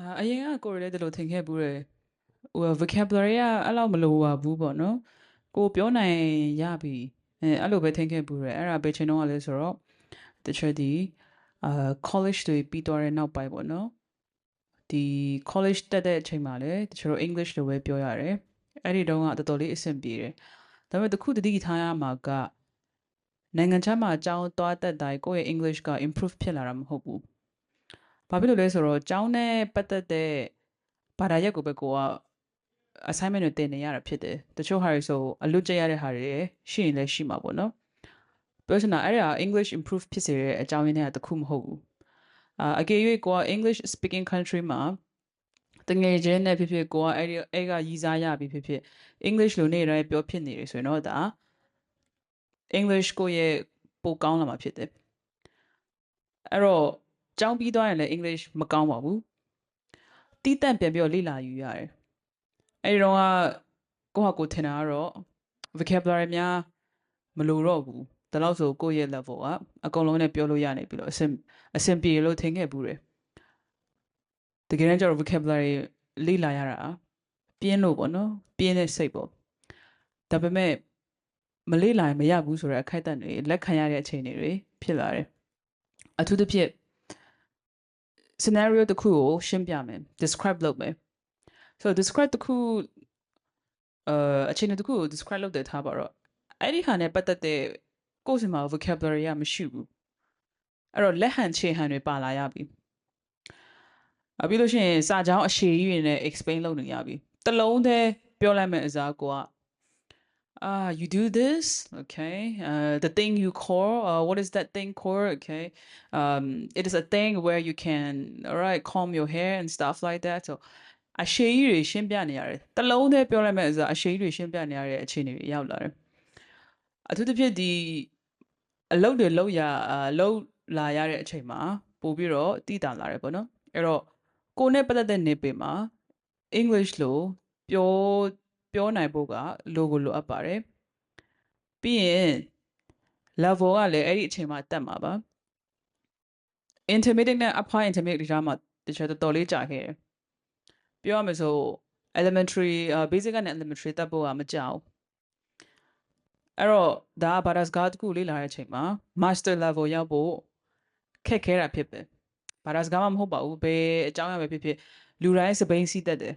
အာအရင်ကကိုယ်လည်းဒီလိုထင်ခဲ့ဘူးတယ်ဟို vocabulary ကအဲ့လောက်မလိုပါဘူးပေါ့နော်ကိုပြောနိုင်ရပြီအဲအဲ့လိုပဲထင်ခဲ့ဘူးတယ်အဲ့ဒါပဲချိန်တော့ကလည်းဆိုတော့တချို့ဒီအာ college တွေပြီးသွားတဲ့နောက်ပိုင်းပေါ့နော်ဒီ college တက်တဲ့အချိန်မှာလည်းတချို့ English လိုပဲပြောရတယ်အဲ့ဒီတုန်းကတော်တော်လေးအဆင်ပြေတယ်ဒါပေမဲ့တခုတတိထားရမှာကနိုင်ငံခြားမှာအကြောင်းသွားတက်တိုင်းကိုယ့်ရဲ့ English က improve ဖြစ်လာတာမဟုတ်ဘူး ဘာဖြစ်လို့လဲဆိုတော့ကျောင်းနဲ့ပတ်သက်တဲ့ဘာသာရပ်ကိုပဲကိုက assignment တွေတင်နေရတာဖြစ်တယ်တချို့ဟာတွေဆိုအလွတ်ကျက်ရတဲ့ဟာတွေရှိရင်လည်းရှိမှာပေါ့နော်ပြောချင်တာအဲ့ဒါ English improve ဖြစ်စေတဲ့အကြောင်းရင်းတွေကတခုမဟုတ်ဘူးအာအကယ်၍ကိုက English speaking country မှာတငယ်ချင်းနဲ့ဖြစ်ဖြစ်ကိုကအဲ့ဒီအဲ့ကရည်စားရပြီဖြစ်ဖြစ် English လိုနေတိုင်းပြောဖြစ်နေတယ်ဆိုရင်တော့ဒါ English ကိုရဲ့ပိုကောင်းလာမှာဖြစ်တယ်အဲ့တော့ ကျောင်းပြီးသွားရင်လည်း English မကောင်းပါဘူးတီးတန့်ပြန်ပြီးတော့လေ့လာယူရတယ်အဲ့ဒီတော့ကကိုဟာကိုထင်တာကတော့ vocabulary များမလိုတော့ဘူးဒါလို့ဆိုကိုယ့်ရဲ့ level ကအကုန်လုံးနဲ့ပြောလို့ရနေပြီလို့အဆင်အဆင်ပြေလို့ထင်ခဲ့ဘူးတယ်တကယ်တမ်းကျတော့ vocabulary လေ့လာရတာပြင်းလို့ပေါ့နော်ပြင်းတဲ့စိတ်ပေါ့ဒါပေမဲ့မလေ့လာရင်မရဘူးဆိုတဲ့အခိုက်အတန့်တွေလက်ခံရတဲ့အခြေအနေတွေဖြစ်လာတယ်အထူးသဖြင့် scenario တစ်ခုကိုရှင်းပြမယ် describe လုပ်မယ် so describe တစ်ခု呃အခြေအနေတစ်ခုကို describe လုပ်တဲ့ထားပါတော့အဲ့ဒီဟာနဲ့ပတ်သက်တဲ့ကိုယ့်စီမှာ vocabulary ကမရှိဘူးအဲ့တော့လက်ဟန်ခြေဟန်တွေပါလာရပြီအပြီးလို့ရှိရင်စာကြောင်းအရှည်ကြီးတွေနဲ့ explain လုပ်နေရပြီတစ်လုံးတည်းပြောလိုက်မယ်အစားကိုက Ah, you do this, okay? Uh, the thing you call, uh, what is that thing called? Okay, um, it is a thing where you can, all right, comb your hair and stuff like that. So, အရှိကြီးတွေရှင်းပြနေရတယ်။တလုံးတည်းပြောလိုက်မယ်ဆိုအရှိကြီးတွေရှင်းပြနေရတဲ့အခြေအနေတွေရောက်လာတယ်။အထူးသဖြင့်ဒီအလုပ်တွေလုပ်ရအာလုပ်လာရတဲ့အချိန်မှာပို့ပြီးတော့တည်တာလာတယ်ပေါ့နော်။အဲ့တော့ကိုယ်နဲ့ပတ်သက်တဲ့နေပင်မှာ English လို့ပြော ပြောနိုင်ဖို့ကလိုကိုလိုအပ်ပါတယ်ပြီးရင် level ကလည်းအဲ့ဒီအချိန်မှာတက်မှာပါ intermediate နဲ့ upper intermediate ကြားမှာတခြားတော်တော်လေးကြာခဲ့တယ်ပြောရမယ်ဆို elementary uh, basic နဲ့ elementary တက်ဖို့ကမကြောက်အဲ့တော့ဒါဘာသာစကားတစ်ခုလေ့လာတဲ့အချိန်မှာ master level ရောက်ဖို့ခက်ခဲတာဖြစ်ပဲဘာသာစကားမှမဟုတ်ပါဘူးဘယ်အကြောင်းအရာပဲဖြစ်ဖြစ်လူတိုင်းစပိန်စီးတတ်တယ်